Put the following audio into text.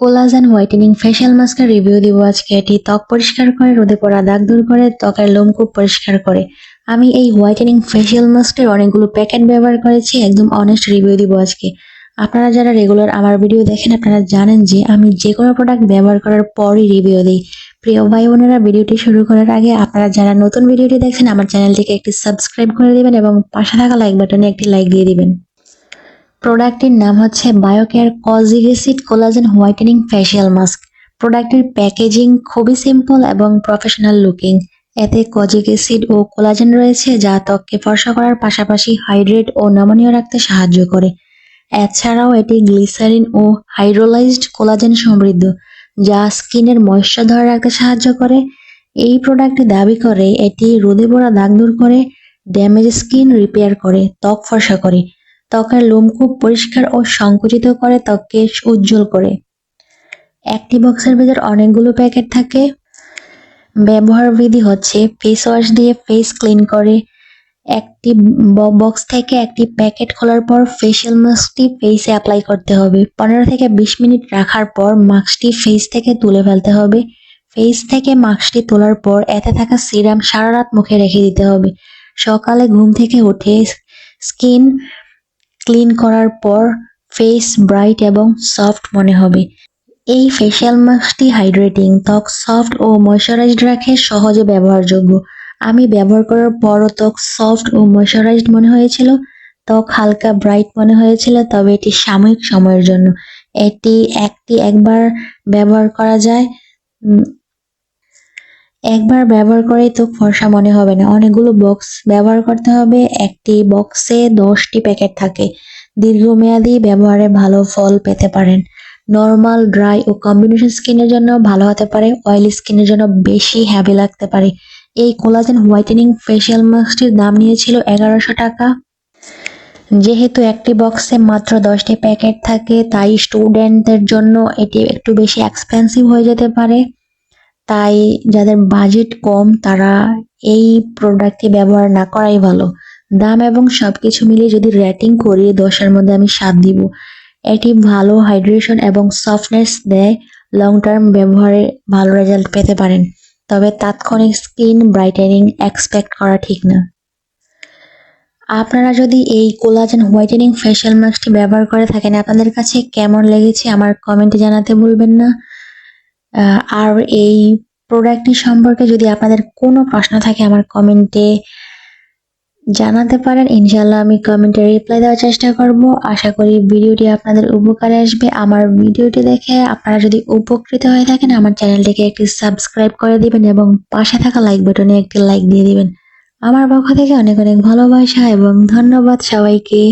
Collagen whitening facial মাস্কের review দিব আজকে। এটি ত্বক পরিষ্কার করে, রোদে পড়া দাগ দূর করে, ত্বকের লোমকূপ পরিষ্কার করে। আমি এই হোয়াইটেনিং ফেশিয়াল মাস্কের অনেকগুলো প্যাকেট ব্যবহার করেছি, একদম অনেস্ট রিভিউ দিব আজকে। আপনারা যারা রেগুলার আমার ভিডিও দেখেন, আপনারা জানেন যে আমি যে কোনো প্রোডাক্ট ব্যবহার করার পরই রিভিউ দিই। প্রিয় ভাই বোনেরা, ভিডিওটি শুরু করার আগে আপনারা যারা নতুন ভিডিওটি দেখছেন আমার চ্যানেলটিকে একটি সাবস্ক্রাইব করে দিবেন এবং পাশে থাকা লাইক বাটনে একটি লাইক দিয়ে দিবেন। প্রোডাক্টটির নাম হচ্ছে biocare kojic acid collagen whitening facial mask. প্রোডাক্টের প্যাকেজিং খুবই সিম্পল এবং প্রফেশনাল লুকিং। এতে কজিক অ্যাসিড ও কোলাজেন রয়েছে, যা ত্বককে ফর্সা করার পাশাপাশি হাইড্রেট ও নমনীয় রাখতে সাহায্য করে। এছাড়াও এটি গ্লিসারিন ও হাইড্রোলাইজড কোলাজেন সমৃদ্ধ, যা স্কিনের ময়শ্চার ধরে রাখতে সাহায্য করে। এই প্রোডাক্টটি দাবি করে, এটি রোদে পড়া দাগ দূর করে, ড্যামেজ স্কিন রিপেয়ার করে, ত্বক ফর্সা করে। ত্বকের লোমকূপ পরিষ্কার ও সংকুচিত করে ত্বককে উজ্জ্বল করে। একটি বক্সের ভেতর অনেকগুলো প্যাকেট থাকে। ব্যবহার বিধি হচ্ছে ফেস ওয়াশ দিয়ে ফেস ক্লিন করে। একটি বক্স থেকে একটি প্যাকেট খোলার পর ফেসিয়াল মাস্কটি ফেসে অ্যাপ্লাই করতে হবে। পনেরো থেকে বিশ মিনিট রাখার পর মাস্কটি ফেস থেকে তুলে ফেলতে হবে। ফেস থেকে মাস্কটি তোলার পর এতে থাকা সিরাম সারা রাত মুখে রেখে দিতে হবে। সকালে ঘুম থেকে উঠে স্কিন ক্লিন করার পর ফেস ব্রাইট এবং সফট মনে হবে। এই ফেশিয়াল মাস্কটি হাইড্রেটিং ত্বক সফট ও ময়শ্চারাইজড রাখে সহজে ব্যবহারযোগ্য। আমি ব্যবহার করার পরও ত্বক সফট ও ময়শ্চারাইজড মনে হয়েছিল। ত্বক হালকা ব্রাইট মনে হয়েছিল, তবে এটি সাময়িক সময়ের জন্য। এটি একটি একবার ব্যবহার করা যায়। একবার ব্যবহার করেই তো ফর্সা মনে হবে না। অনেকগুলো বক্স ব্যবহার করতে হবে। একটি বক্সে দশটি প্যাকেট থাকে। দীর্ঘমেয়াদী ব্যবহারে ভালো ফল পেতে পারেন। নর্মাল, ড্রাই ও কম্বিনেশন স্কিনের জন্য ভালো হতে পারে। অয়েলি স্কিনের জন্য বেশি হ্যাভি লাগতে পারে। এই কোলাজেন হোয়াইটেনিং ফেশিয়াল মাস্কটির দাম নিয়েছিল এগারোশো টাকা। যেহেতু একটি বক্সে মাত্র দশটি প্যাকেট থাকে, তাই স্টুডেন্টদের জন্য এটি একটু বেশি এক্সপেন্সিভ হয়ে যেতে পারে। তাই যাদের বাজেট কম, তারা এই প্রোডাক্টটি ব্যবহার না করাই ভালো। দাম এবং সবকিছু মিলিয়ে যদি রেটিং করি দশের মধ্যে আমি সাত দিব, এটি ভালো হাইড্রেশন এবং সফটনেস দেয় লং টার্ম ব্যবহারে ভালো রেজাল্ট পেতে পারেন। তবে তাৎক্ষণিক স্কিন ব্রাইটেনিং এক্সপেক্ট করা ঠিক না। আপনারা যদি এই কোলাজেন হোয়াইটেনিং ফেশিয়াল মাস্কটি ব্যবহার করে থাকেন, আপনাদের কাছে কেমন লেগেছে আমার কমেন্টে জানাতে ভুলবেন না। আর এই প্রোডাক্টটি সম্পর্কে যদি আপনাদের কোনো প্রশ্ন থাকে আমার কমেন্টে জানাতে পারেন। ইনশাল্লাহ আমি কমেন্টে রিপ্লাই দেওয়ার চেষ্টা করব। আশা করি ভিডিওটি আপনাদের উপকারে আসবে। আমার ভিডিওটি দেখে আপনারা যদি উপকৃত হয়ে থাকেন, আমার চ্যানেলটিকে একটি সাবস্ক্রাইব করে দিবেন এবং পাশে থাকা লাইক বাটনে একটি লাইক দিয়ে দিবেন। আমার পক্ষ থেকে অনেক অনেক ভালোবাসা এবং ধন্যবাদ সবাইকে।